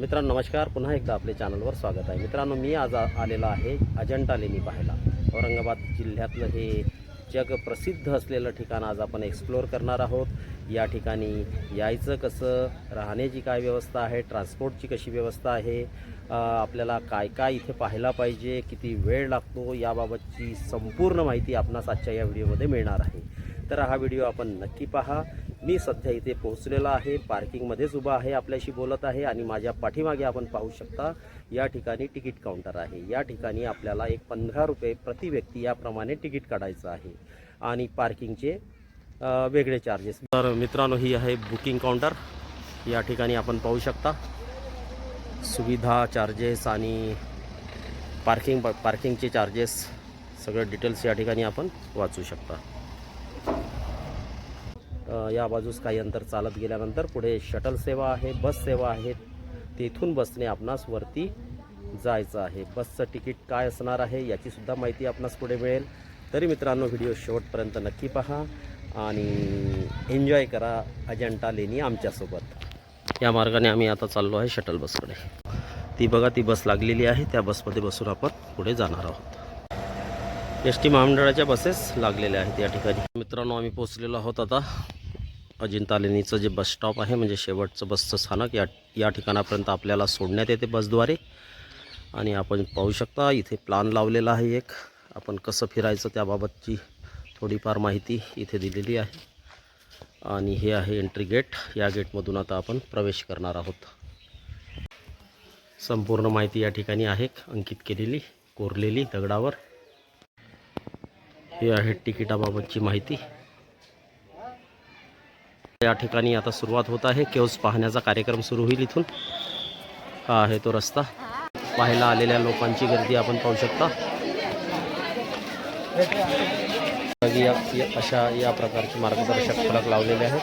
मित्रांनो नमस्कार. पुन्हा एकदा आपल्या चॅनलवर स्वागत आहे. मित्रांनो मी आज आलेलो आहे अजंठा लेणी पाहायला. औरंगाबाद जिल्ह्यातलं हे जग प्रसिद्ध असलेलं ठिकाण आज आपण एक्सप्लोअर करणार आहोत. या ठिकाणी यायचं कसं राहण्याची काय व्यवस्था आहे ट्रान्सपोर्टची कशी व्यवस्था आहे आपल्याला काय काय इथे पाहायला पाहिजे किती वेळ लागतो याबाबतची संपूर्ण माहिती आपणास आजच्या या व्हिडिओमध्ये मिळणार आहे. तर हा व्हिडिओ आपण नक्की पहा. मी सध्या इथे पोहोचलेला आहे. पार्किंगमध्येच उभा आहे आपल्याशी बोलत आहे आणि माझ्या पाठीमागे आपण पाहू शकता या ठिकाणी तिकीट काउंटर आहे. या ठिकाणी आपल्याला एक पंधरा रुपये प्रति व्यक्ती याप्रमाणे तिकीट काढायचं आहे. आणि पार्किंगचे वेगळे चार्जेस तर मित्रांनो ही आहे बुकिंग काउंटर या ठिकाणी आपण पाहू शकता. सुविधा चार्जेस आणि पार्किंग पार्किंगचे चार्जेस सगळे डिटेल्स या ठिकाणी आपण वाचू शकता. या बाजूस काही अंतर चालत गेल्यानंतर पुढे शटल सेवा आहे बस सेवा आहे. तेथून बसने आपणास वरती जायचं आहे. बसचं तिकीट काय असणार आहे याचीसुद्धा माहिती आपणास पुढे मिळेल. तरी मित्रांनो व्हिडिओ शेवटपर्यंत नक्की पहा आणि एन्जॉय करा अजंटा लेणी आमच्यासोबत. या मार्गाने आम्ही आता चाललो आहे शटल बसकडे ती बघा ती बस लागलेली आहे. त्या बसमध्ये बसून आपण पुढे जाणार आहोत. एस टी महामंडळाच्या बसेस लागलेल्या आहेत या ठिकाणी. मित्रांनो आम्ही पोचलेलो आहोत आता अजिंठा लेणीचं जे बस स्टॉप आहे म्हणजे शेवटचं बसचं स्थानक या या ठिकाणापर्यंत आपल्याला सोडण्यात येते बसद्वारे. आणि आपण पाहू शकता इथे प्लान लावलेला आहे एक. आपण कसं फिरायचं त्याबाबतची थोडीफार माहिती इथे दिलेली आहे. आणि हे आहे एंट्री गेट या गेटमधून आता आपण प्रवेश करणार आहोत. संपूर्ण माहिती या ठिकाणी आहे. अंकित केलेली कोरलेली दगडावर. हे आहे तिकिटाबाबतची माहिती. या ठिकाणी आता सुरुवात होत आहे. केव्स पाहण्याचा कार्यक्रम सुरू होईल इथून. हा आहे तो रस्ता. पाहायला आलेल्या लोकांची गर्दी आपण पाहू शकता. या अशा या प्रकारचे मार्गदर्शक फलक लावलेले आहेत.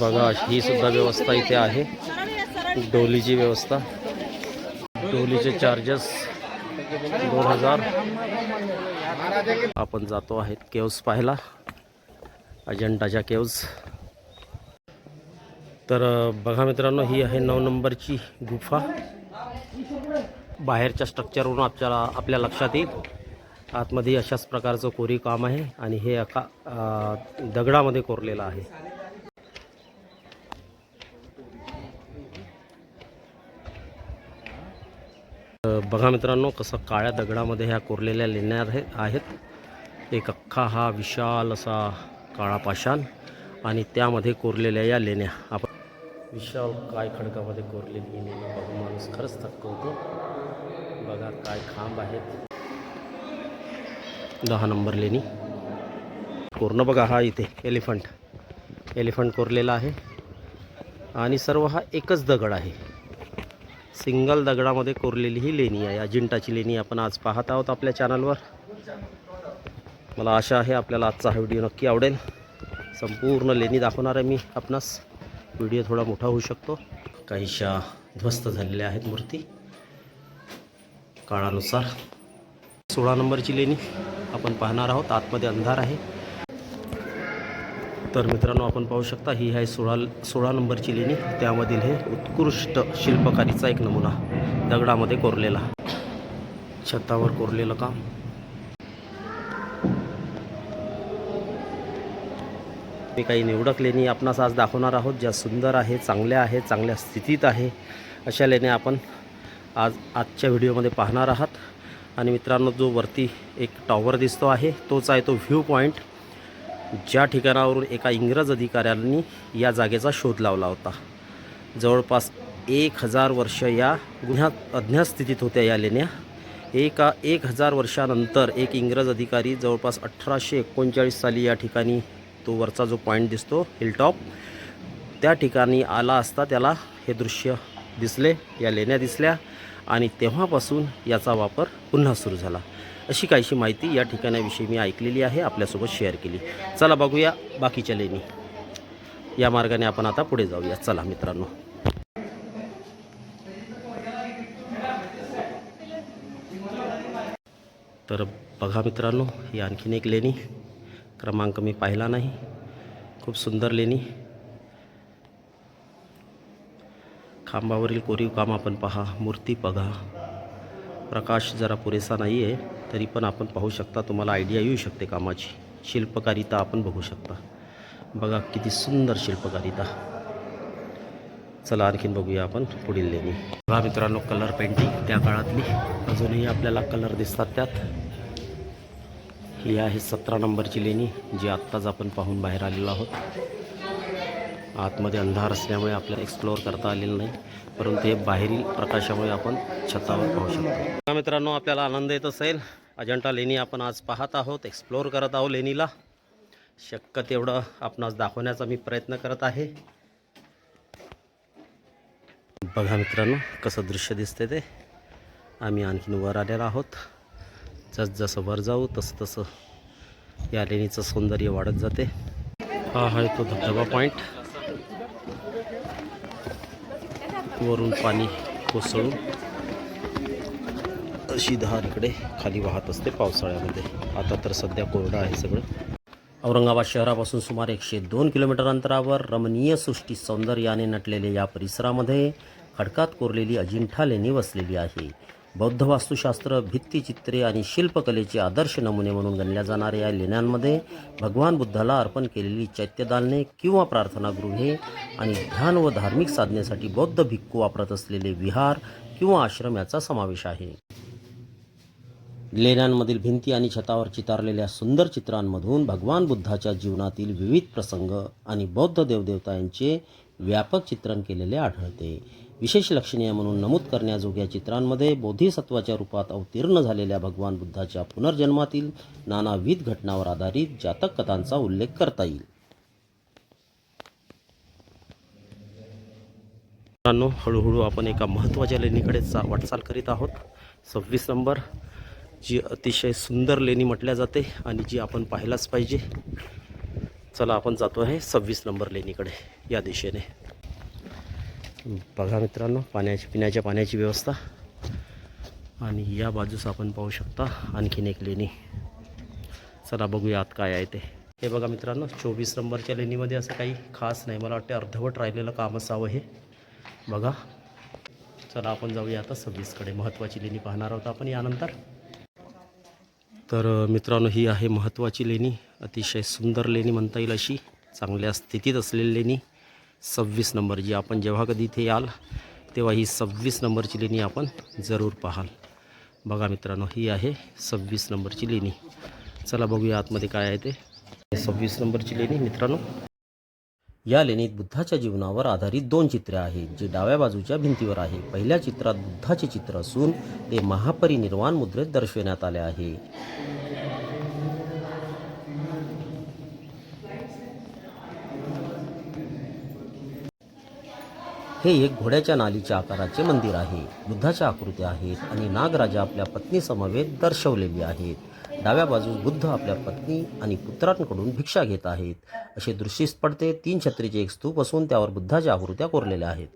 बघा ही सुद्धा व्यवस्था इथे आहे. डोलीची व्यवस्था. डोलीचे चार्जेस दोन हजार. आपण जातो आहेत केव्स पाहायला. अजंटाच्या केव्ज. तर बघा मित्रांनो ही आहे नऊ नंबरची गुफा. बाहेरच्या स्ट्रक्चरवरून आपल्याला आपल्या लक्षात येईल. आतमध्ये अशाच प्रकारचं कोरी काम आहे आणि हे एका दगडामध्ये कोरलेलं आहे. बघा मित्रांनो कसं काळ्या दगडामध्ये ह्या कोरलेल्या लेण्या आहेत. एक अख्खा हा विशाल असा काळा पाषाण आणि त्यामध्ये कोरलेल्या या लेण्या. आपण विशाल काय खडकामध्ये कोरलेली ही लेणी? बघून माणूस खरंच थक्कवतो बघा काय खांब आहेत. दहा नंबर लेणी. कोरणं बघा हा इथे एलिफंट. एलिफंट कोरलेला आहे. आणि सर्व हा एकच दगड आहे. सिंगल दगडामध्ये कोरलेली ही लेणी आहे. अजिंठाची लेणी आपण आज पाहत आहोत आपल्या चॅनलवर मला आशा आहे आपल्याला आजचा हा व्हिडिओ नक्की आवडेल. संपूर्ण लेणी दाखवणार आहे मी आपणास. व्हिडिओ थोडा मोठा होऊ शकतो. काहीशा ध्वस्त झालेल्या आहेत मूर्ती. काळानुसार. सोळा नंबरची लेणी आपण पाहणार आहोत. आतमध्ये अंधार आहे. तर मित्रांनो आपण पाहू शकता ही आहे सोळा सोळा नंबरची लेणी. त्यामधील हे उत्कृष्ट शिल्पकारीचा एक नमुना दगडामध्ये कोरलेला. छतावर कोरलेलं काम. मी काही निवडक लेणी आपणास आज दाखवणार आहोत ज्या सुंदर आहे चांगल्या आहे चांगल्या स्थितीत आहे अशा लेण्या आपण आज आजच्या व्हिडिओमध्ये पाहणार आहात. आणि मित्रांनो जो वरती एक टॉवर दिसतो आहे तोच आहे तो व्ह्यू पॉईंट ज्या ठिकाणावरून एका इंग्रज अधिकाऱ्यांनी या जागेचा शोध लावला होता. जवळपास एक हजार वर्ष या गुन्ह्यात अज्ञात स्थितीत होत्या या लेण्या. एका एक हजार वर्षानंतर एक इंग्रज अधिकारी जवळपास अठराशे एकोणचाळीस साली या ठिकाणी तो वरचा जो पॉईंट दिसतो हिलटॉप त्या ठिकाणी आला असता त्याला हे दृश्य दिसले या लेण्या दिसल्या आणि तेव्हापासून याचा वापर पुन्हा सुरू झाला. अशी काहीशी माहिती या ठिकाणाविषयी मी ऐकलेली आहे आपल्यासोबत शेअर केली. चला बघूया बाकीच्या लेणी. या मार्गाने आपण आता पुढे जाऊया. चला मित्रांनो. तर बघा मित्रांनो ही आणखीन एक लेणी. क्रमांक मी पाहिला नाही. खूप सुंदर लेणी. खांबावरील कोरीव काम आपण पहा. मूर्ती बघा. प्रकाश जरा पुरेसा नाही आहे तरी पण आपण पाहू शकता. तुम्हाला आयडिया येऊ शकते कामाची. शिल्पकारिता आपण बघू शकता. बघा किती सुंदर शिल्पकारिता. चला आणखीन बघूया आपण पुढील लेणी. बघा मित्रांनो कलर पेंटिंग त्या काळातली. अजूनही आपल्याला कलर दिसतात त्यात. ही आहे सतरा नंबरची लेणी जी आत्ताच आपण पाहून बाहेर आलेलो आहोत. आतमध्ये अंधार असल्यामुळे आपल्याला एक्सप्लोअर करता आलेलं नाही परंतु हे बाहेरील प्रकाशामुळे आपण छतावर पाहू शकतो. मित्रांनो आपल्याला आनंद येत असेल. अजंठा लेणी आपण आज पाहत आहोत एक्सप्लोअर करत आहोत लेणीला. शक्य तेवढं आपणास दाखवण्याचा मी प्रयत्न करत आहे. बघा मित्रांनो कसं दृश्य दिसते ते. आम्ही आणखीन वर आलेलो आहोत. जसजसं वर जाऊ तसं तसं या लेणीचं सौंदर्य वाढत जाते. हा आहे तो धबधबा पॉईंट वरून पाणी कोसळून अशी दहा इकडे खाली वाहत असते पावसाळ्यामध्ये. आता तर सध्या कोरडं आहे सगळं. औरंगाबाद शहरापासून सुमारे एकशे दोन किलोमीटर अंतरावर रमणीय सृष्टी सौंदर्याने नटलेल्या या परिसरामध्ये खडकात कोरलेली अजिंठा लेणी वसलेली आहे. बौद्ध वास्तुशास्त्र भित्तिचित्रे आणि शिल्पकलेचे आदर्श नमुने म्हणून गणल्या जाणाऱ्या या लेण्यांमध्ये भगवान बुद्धाला अर्पण केलेली चैत्यदालने किंवा प्रार्थनागृहे आणि ध्यान व धार्मिक साधनेसाठी बौद्ध भिक्खू वापरत असलेले विहार किंवा आश्रम याचा समावेश आहे. लेण्यांमधील भिंती आणि छतावर चितारलेल्या सुंदर चित्रांमधून भगवान बुद्धाच्या जीवनातील विविध प्रसंग आणि बौद्ध देवदेवतांचे व्यापक चित्रण केलेले आढळते. विशेष लक्षणीय म्हणून नमूद करण्याजोग्या चित्रांमध्ये बोधिसत्वाच्या रूपात अवतीर्ण झालेल्या भगवान बुद्धाच्या पुनर्जन्मातील नानाविध घटनावर आधारित जातक कथांचा उल्लेख करता येईल. मित्रांनो हळूहळू आपण एका महत्त्वाच्या लेणीकडे चा वाटचाल करीत आहोत. सव्वीस नंबर जी अतिशय सुंदर लेणी म्हटल्या जाते आणि जी आपण पाहायलाच पाहिजे. चला आपण जातो आहे सव्वीस नंबर लेणीकडे या दिशेने. बघा मित्रांनो पाण्याची पिण्याच्या पाण्याची व्यवस्था. आणि या बाजूस आपण पाहू शकता आणखीन एक लेणी. चला बघूया आत काय आहे ते. हे बघा मित्रांनो चोवीस नंबरच्या लेणीमध्ये असं काही खास नाही. मला वाटते अर्धवट राहिलेलं काम असावं हे. बघा. चला आपण जाऊया आता सव्वीसकडे. महत्त्वाची लेणी पाहणार आहोत आपण यानंतर. तर मित्रांनो ही आहे महत्त्वाची लेणी. अतिशय सुंदर लेणी म्हणता येईल अशी. चांगल्या स्थितीत असलेली लेणी. सव्वीस नंबर जी आपण जेव्हा कधी इथे याल तेव्हा ही सव्वीस नंबरची लेणी आपण जरूर पाहाल. बघा मित्रांनो ही आहे सव्वीस नंबरची लेणी. चला बघूया आतमध्ये काय आहे ते. सव्वीस नंबरची लेणी मित्रांनो या लेणीत बुद्धाच्या जीवनावर आधारित दोन चित्रे आहेत जे डाव्या बाजूच्या भिंतीवर आहे. पहिल्या चित्रात बुद्धाचे चित्र असून ते महापरिनिर्वाण मुद्रेत दर्शविण्यात आले आहे. हे एक घोड्याच्या नालीच्या आकाराचे मंदिर आहे. बुद्धाच्या आकृत्या आहेत आणि नागराजा आपल्या पत्नीसमवेत दर्शवलेली आहेत. डाव्या बाजूस बुद्ध आपल्या पत्नी आणि पुत्रांकडून भिक्षा घेत आहेत. असे दृश्यीस पडते तीन छत्रीचे एक स्तूप असून त्यावर बुद्धाच्या आकृत्या कोरलेल्या आहेत.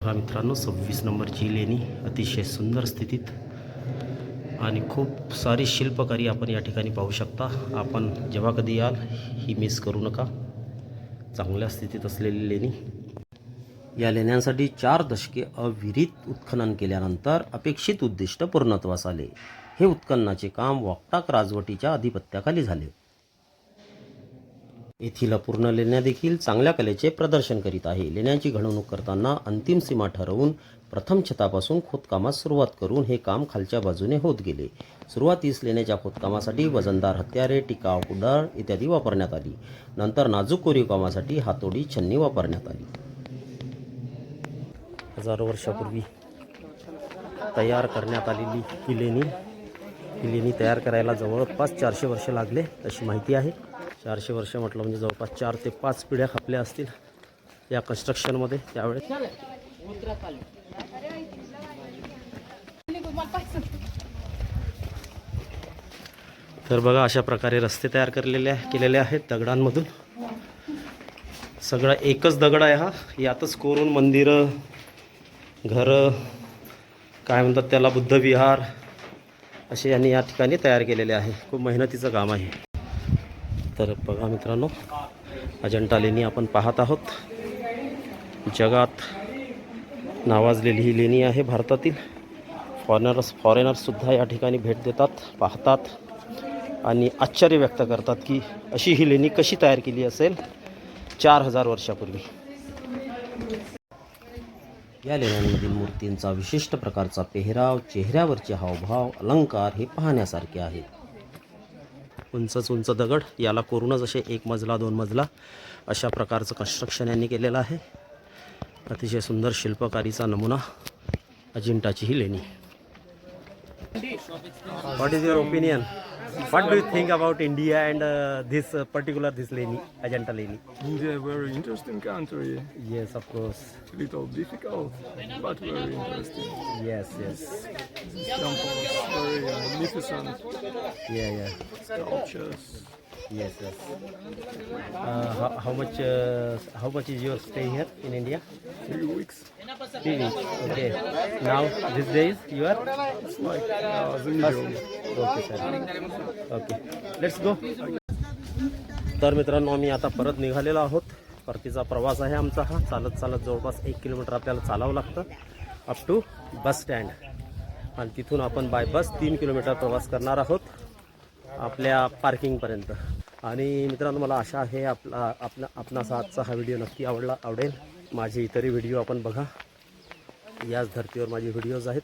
बघा मित्रांनो सव्वीस नंबरची लेणी अतिशय सुंदर स्थितीत आणि खूप सारी शिल्पकारी आपण या ठिकाणी पाहू शकता. आपण जेव्हा कधी याल ही मिस करू नका. चांगल्या स्थितीत असलेली लेणी. या लेण्यांसाठी चार दशके अविरित उत्खनन केल्यानंतर अपेक्षित उद्दिष्ट पूर्णत्वास आले. हे उत्खननाचे काम वाकटाक राजवटीच्या अधिपत्याखाली झाले. येथील अपूर्ण लेण्या देखील चांगल्या कलेचे प्रदर्शन करीत आहे. लेण्यांची घडवणूक करताना अंतिम सीमा ठरवून प्रथम छतापासून खोदकामास सुरुवात करून हे काम खालच्या बाजूने होत गेले. सुरुवातीस लेण्याच्या खोदकामासाठी वजनदार हत्यारे टिकाव कुडाळ इत्यादी वापरण्यात आली. नंतर नाजूक कोरीव कामासाठी हातोडी छन्नी वापरण्यात आली. हजारो वर्षापूर्वी तयार करण्यात आलेली ही लेणी ही लेणी तयार करायला जवळपास चारशे वर्ष लागले अशी माहिती आहे. चारशे वर्ष म्हटलं म्हणजे जवळपास चार ते पाच पिढ्या खपल्या असतील या कन्स्ट्रक्शनमध्ये त्यावेळेस. तर बघा अशा प्रकारे रस्ते तयार केलेले केलेले आहेत दगडांमधून. सगळा एकच दगड आहे हा. यातच कोरून मंदिरं घरं काय म्हणतात त्याला बुद्धविहार असे यांनी या ठिकाणी तयार केलेले आहे. खूप मेहनतीचं काम आहे. तर बघा मित्रांनो अजंठा लेणी आपण पाहत आहोत. जगात नावाजलेली ही लेणी आहे भारतातील. फॉरेनर्स फॉरेनर्ससुद्धा या ठिकाणी भेट देतात पाहतात आणि आश्चर्य व्यक्त करतात की अशी ही लेणी कशी तयार केली असेल चार हजार वर्षापूर्वी. या लेण्यांमधील मूर्तींचा विशिष्ट प्रकारचा पेहराव चेहऱ्यावरचे हावभाव अलंकार हे पाहण्यासारखे आहेत. उंचच उंच दगड याला कोरूनच असे एक मजला दोन मजला अशा प्रकारचं कन्स्ट्रक्शन यांनी केलेलं आहे. अतिशय सुंदर शिल्पकारीचा नमुना अजिंठाची ही लेणी. What is your opinion? What do you think about India and uh, this uh, particular this lady, Ajanta lady? India, a very interesting country. Yes, of course. Little difficult, but very interesting. Yes, yes. Temples, very uh, magnificent. Yeah, yeah. Sculptures. Yes, yes. Uh, how, how much? Uh, how much is your stay here in India? Three weeks. Three weeks. Okay. Now these days you are. It's like uh, usual. Okay, sir. Okay. Let's go. तर मित्रांनो आम्ही आता परत निघालेलो आहोत परतीचा प्रवास आहे आमचा हा चालत चालत जवळपास एक किलोमीटर आपल्याला चालावं लागतं अप टू बस स्टँड आणि तिथून आपण बाय बस तीन किलोमीटर प्रवास करणार आहोत आपल्या पार्किंगपर्यंत आणि मित्रांनो मला आशा आहे आपला आपला आपणास आजचा हा व्हिडिओ नक्की आवडला आवडेल. माझे इतरही व्हिडिओ आपण बघा. याच धर्तीवर माझे व्हिडिओज आहेत.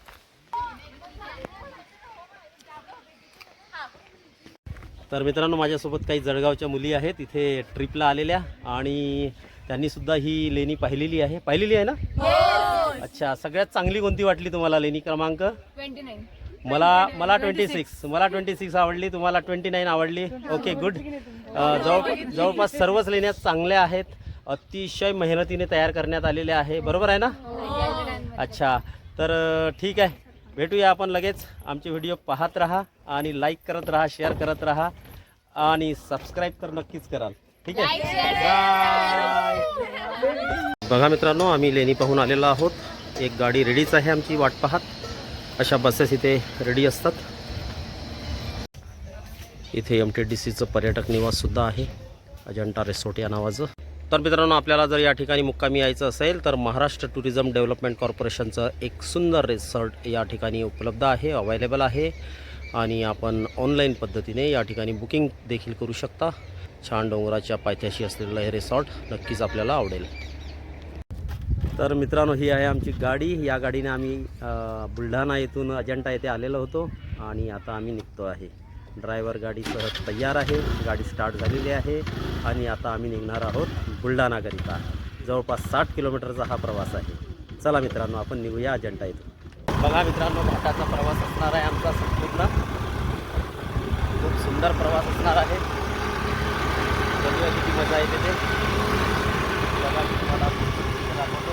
तर मित्रांनो माझ्यासोबत काही जळगावच्या मुली आहेत. इथे ट्रिपला आलेल्या आणि त्यांनी सुद्धा ही लेणी पाहिलेली आहे. पाहिलेली आहे ना? अच्छा सगळ्यात चांगली कोणती वाटली तुम्हाला लेणी क्रमांक? ट्वेंटी नाईन मला मला ट्वेंटी सिक्स मला ट्वेंटी सिक्स आवडली तुम्हाला ट्वेंटी नाईन आवडली ओके गुड जवळ जवळपास सर्वच लेण्या चांगल्या आहेत. अतिशय मेहनतीने तयार करण्यात आलेल्या आहे. बरोबर आहे ना? अच्छा. तर ठीक आहे. भेटूया आपण लगेच. आमचे व्हिडिओ पाहत राहा आणि लाईक करत राहा शेअर करत राहा आणि सबस्क्राईब तर नक्कीच कराल. ठीक आहे? बघा मित्रांनो आम्ही लेणी पाहून आलेलो आहोत. एक गाडी रेडीच आहे आमची. वाट पाहत. अशा बसेस इथे रेडी असतात. इथे एम टी डी सीचं पर्यटक निवाससुद्धा आहे. अजंटा रिसोर्ट या नावाचं. तर मित्रांनो आपल्याला जर या ठिकाणी मुक्कामी यायचं असेल तर महाराष्ट्र टुरिझम डेव्हलपमेंट कॉर्पोरेशनचं एक सुंदर रिसॉर्ट या ठिकाणी उपलब्ध आहे अवेलेबल आहे. आणि आपण ऑनलाईन पद्धतीने या ठिकाणी बुकिंग देखील करू शकता. छान डोंगराच्या पायथ्याशी असलेलं हे रिसॉर्ट नक्कीच आपल्याला आवडेल. तर मित्रांनो ही आहे आमची गाडी. या गाडीने आम्ही बुलढाणा येथून अजंठा येथे आलेलो होतो आणि आता आम्ही निघतो आहे. ड्रायव्हर गाडीसह तयार आहे. गाडी स्टार्ट झालेली आहे आणि आता आम्ही निघणार आहोत बुलढाणाकरिता जवळपास साठ किलोमीटरचा हा प्रवास आहे. चला मित्रांनो आपण निघूया अजंठा येथून. बघा मित्रांनो घाटाचा प्रवास असणार आहे आमचा संपूर्ण. खूप सुंदर प्रवास असणार आहे. बघूया किती मजा येते ते बघा मी तुम्हाला दाखवतो.